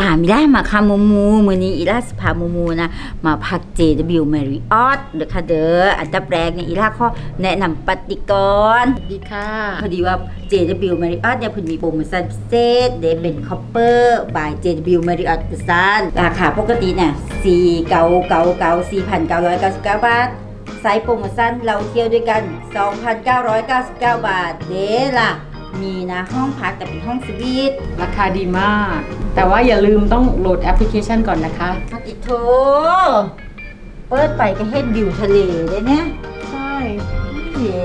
ล่ามาคามูมูมือนี้อีล่าสพามูมูนะ มาพัก JW Marriott เด้อค่ะเด้ออันดับแรกเนี่ยอีล่าขอแนะนำปฏิกรสวัสดีค่ะ พอดีว่า JW Marriott เนี่ยเพิ่นมีโปรโมชั่นพิเศษเดเป็นคอปเปอร์ by JW Marriott พิเศษราคาปกติเนี่ย4,999 4,999 บาทไซส์โปรโมชั่นเราเที่ยวด้วยกัน 2,999 บาท เด้ล่ะ มีนะห้องพักแต่เป็นห้องสวีทราคาดีมาก แต่ว่าอย่าลืมต้องโหลดแอปพลิเคชันก่อนนะคะ พักอีกโถเปิดไปก็เห็นวิวทะเลเลยเนี่ยใช่เย่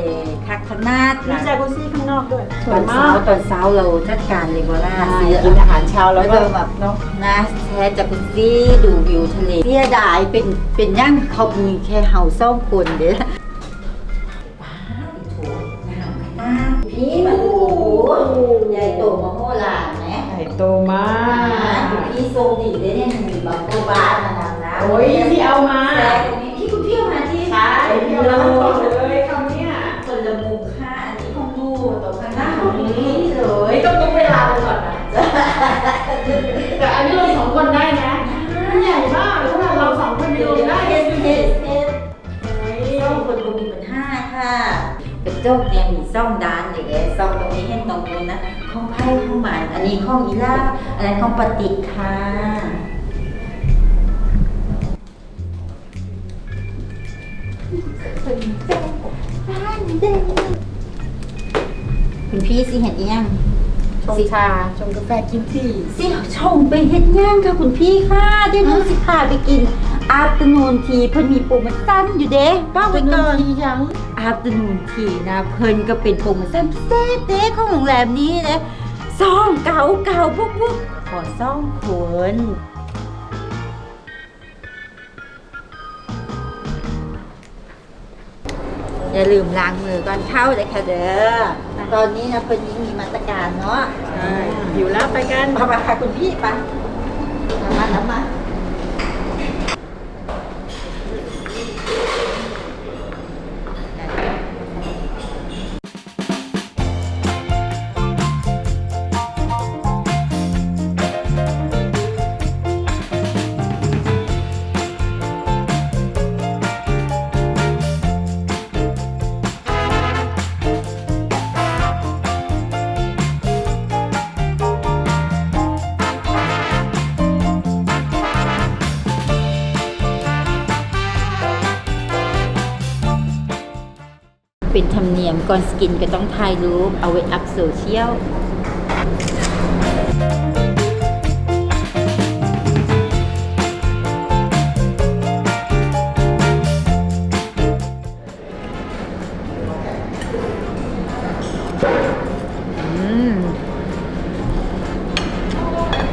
คักขนาดมีนะจากุซี่ข้างนอกด้วยสตวอยนมาเช้ากตอนเช้าเราจัดการเลยบ่ล่าใช่ซื้อกินอาหารเช้าแล้วก็เดิมแบบเนาะนะแท้จากคุณซี่ดูวิวทะเลเสียดายเป็นเป็นย่างเขามีแค่เฮาซ่องคนเด้ ตมาอ่ากคุณพี่ทรงดีเลยเนี่ยมีบังโกบ้านมาดังนะโอ้ยพี่เอามาแต่ตรงนี้พี่คุณพี่เอามาที่ใช่พี่เอามาทั้งกล่องเลยคำเนี้ยคนละมุมค่ะอันนี้ห้องดูตรงข้างหน้าห้องนี้เลเฮ้ยยต้องต้องเวลาไปก่อนนะแต่อันนี้เราสองคนได้นะมันใหญ่มากขนาดเราสองคนยังลงได้เทเลยสดูเทดิสเทสซ่องคนดูมีปัญหาค่ะ กระจกเนี่ยมีซ่องด้านเลยแหละซ่องตรงนี้เห็นตรงนู้นนะข้องไพ่ข้องหมันอันนี้ข้องอีลาบอันนั้นข้องปฏิกค่ะคุณพี่สิเห็นอีหยังชงชาชงกาแฟกินที่สิชงไปเฮ็ดย่างค่ะคุณพี่ค่ะเดี๋ยวหนูสิพาไปกิน อาฟเตอร์นูนทีเพิ่นมีโปรโมชั่นอยู่เด้บ้าไว้ก่อนยังอาฟเตอร์นูนทีนะเพิ่นก็เป็นโปรโมชั่นพิเศษเด้ของโรงแรมนี้นะซ่องเก่าเก่าปุ๊บปุ๊บขอซ่องคนอย่าลืมล้างมือก่อนเข้าเลยค่ะเด้อตอนนี้นะเพิ่นยิ่งมีมาตรการเนาะใช่อยู่แล้วไปกันมามาค่ะคุณพี่ไป เป็นธรรมเนียมก่อนสกินก็ต้องถ่ายรูปเอาไว้อัพโซเชียล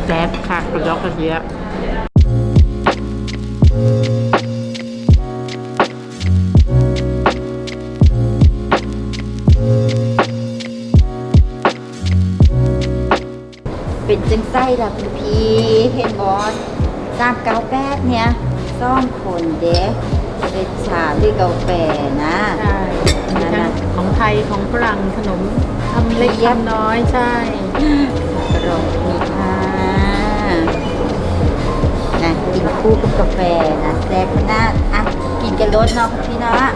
แซ่บค่ะกระยอกกระเทีย ไส้ละคุณพี่เห็นบอสสามเก้าแปดเนี่ยซ่อมคนเด้เป็นชาด้วยกาแฟนะใช่มีทั้งของไทยของฝรั่งขนมทำเล็กทำน้อยใช่กระดองมีค่ะนะกินคู่กับกาแฟนะแซ่บขนาดอะกินกันรสเนาะคุณพี่เนาะ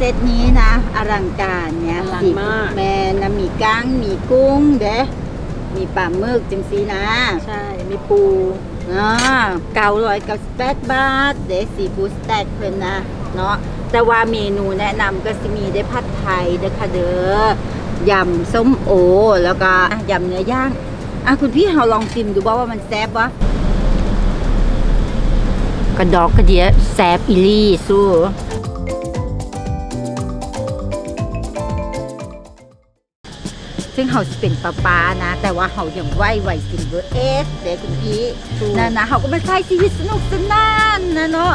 เซตนี้นะ อลังการเนี่ยอลังสิมาก แม่นะมีกั้งมีกุ้งเด้มีปลาหมึกจังสีนะ ใช่ มีปูอ่าเก้าร้อยเก้าสิบแปดบาท เด้ซีฟู้ดสแต็กเพิ่นนะ เนาะแต่ว่าเมนูแนะนำก็จะมีได้ผัดไทยเด้อค่ะเด้อยำส้มโอ แล้วก็อะยำเนื้อย่าง อะคุณพี่เราลองชิมดูบ่ว่ามันแซ่บวะกระดอกกระเดียแซ่บอีหลี่สู้ ซึ่งเขาสิเป็นปลาปลานะ แต่ว่าเขายังไหวไหวซิงเกิลเอสเด็กคุณพี่ถูกนะนะเขาก็มาใช้ชีวิตสนุกสนานนะเนาะ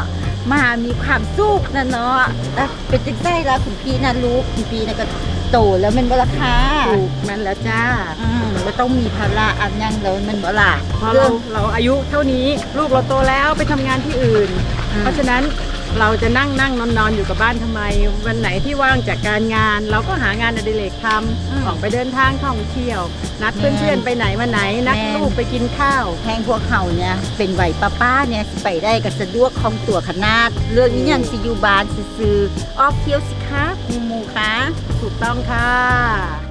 มามีความสุขนะเนาะแล้วเป็นจังไส้แล้วคุณพี่นะลูกคุณพี่นะก็โตแล้วแมันบ่ราคาถูกมันแล้วจ้าอืมไม่ต้องมีภาระอันยังแล้วแมันบ่ล่ะเพราะเราเราอายุเท่านี้ลูกเราโตแล้วไปทำงานที่อื่นอืมเพราะฉะนั้น เราจะนั่งนั่งนอนนอนอยู่กับบ้านทำไม วันไหนที่ว่างจากการงาน เราก็หางานอดิเรกทำออกไปเดินทางท่องเที่ยว นัดเพื่อนๆไปไหนมาไหน นัดลูกไปกินข้าวแพงพวกเขาเนี่ยเป็นไหวป้าป้าเนี่ยสิไปได้ก็สะดวกคล่องตัวขนาด เรื่องนี้ยังสิอยู่บ้านซื่อๆออกเที่ยวสิคะหมูหมูคะถูกต้องค่ะ